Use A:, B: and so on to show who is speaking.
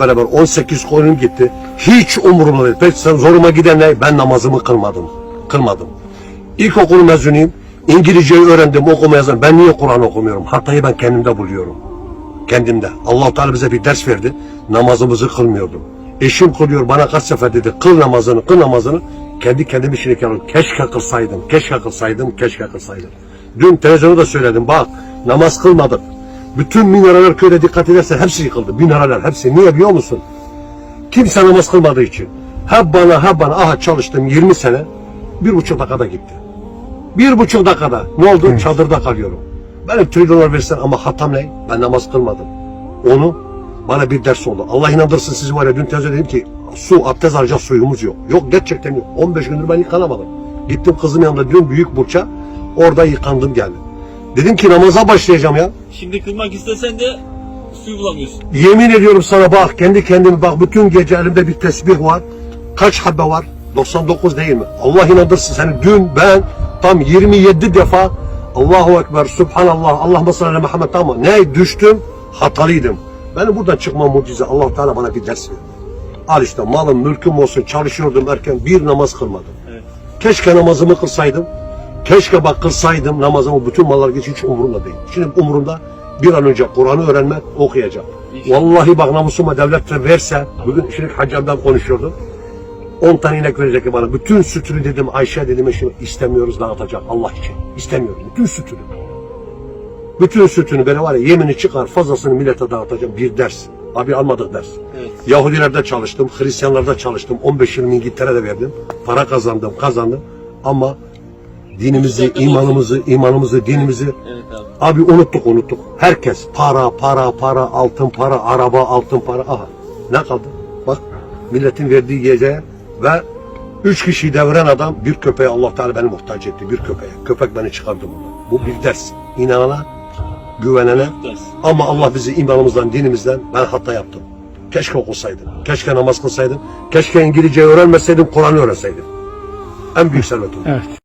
A: beraber 18 koyunum gitti. Hiç umurumda değil. Peki sen zoruma giden ne? Ben namazımı kılmadım. Kılmadım. İlkokul mezunuyum. İngilizceyi öğrendim, okuma yazarım. Ben niye Kur'an okumuyorum? Hatayı ben kendimde buluyorum. Kendimde. allah Teala bize bir ders verdi. Namazımızı kılmıyordum. Eşim kılıyor bana kaç sefer dedi kıl namazını kıl namazını. Kendi kendimi şimdi kendim keşke kılsaydım, keşke kılsaydım, keşke kılsaydım. Dün televizyonda da söyledim bak namaz kılmadık. Bütün mineraller köyde dikkat edersen hepsi yıkıldı. Mineraller hepsi. Niye biliyor musun? Kimse namaz kılmadığı için. Hep bana hep bana aha çalıştım 20 sene bir buçuk dakikada gitti. Bir buçuk dakikada. Ne oldu? Çadırda kalıyorum. Benim trilyonlar versen ama hatam ne? Ben namaz kılmadım. Onu bana bir ders oldu. Allah inandırsın sizi var ya dün teyze dedim ki su abdest alacak suyumuz yok. Yok gerçekten yok. 15 gündür ben yıkanamadım. Gittim kızın yanında dün büyük burça orada yıkandım geldim. Dedim ki namaza başlayacağım ya.
B: Şimdi kılmak istesen de suyu bulamıyorsun.
A: Yemin ediyorum sana bak kendi kendime bak bütün gece elimde bir tesbih var. Kaç habbe var? 99 değil mi? Allah inandırsın seni dün ben tam 27 defa Allahu Ekber, Subhanallah, Allahümme salli Muhammed tamam. Ne düştüm? Hatalıydım. Benim buradan çıkma mucize. Allah Teala bana bir ders verdi. Al işte malım, mülküm olsun çalışıyordum erken bir namaz kılmadım.
B: Evet.
A: Keşke namazımı kılsaydım. Keşke bak kılsaydım namazımı bütün mallar geç hiç umurumda değil. Şimdi umurumda bir an önce Kur'an'ı öğrenmek, okuyacağım. Vallahi bak namusuma devlet de verse, bugün şimdi hacamdan konuşuyordum. 10 tane inek verecek bana. Bütün sütünü dedim Ayşe dedim eşime istemiyoruz dağıtacak Allah için. İstemiyorum. Bütün sütünü. Bütün sütünü böyle var ya yemini çıkar fazlasını millete dağıtacağım. Bir ders. Abi almadık ders.
B: Evet.
A: Yahudilerde çalıştım, Hristiyanlarda çalıştım. 15 yıl İngiltere'de verdim. Para kazandım, kazandım. Ama dinimizi, imanımızı, imanımızı, dinimizi
B: Evet abi.
A: abi unuttuk unuttuk. Herkes para, para, para, altın para, araba, altın para. Aha ne kaldı? Bak milletin verdiği yiyeceğe ve üç kişiyi deviren adam bir köpeğe Allah Teala beni muhtaç etti. Bir köpeğe. Köpek beni çıkardı bundan. Bu bir ders. İnanana, güvenene ama Allah bizi imanımızdan, dinimizden ben hata yaptım. Keşke okusaydım. Keşke namaz kılsaydım. Keşke İngilizce öğrenmeseydim, Kur'an öğrenseydim. En büyük servetim.
C: Evet.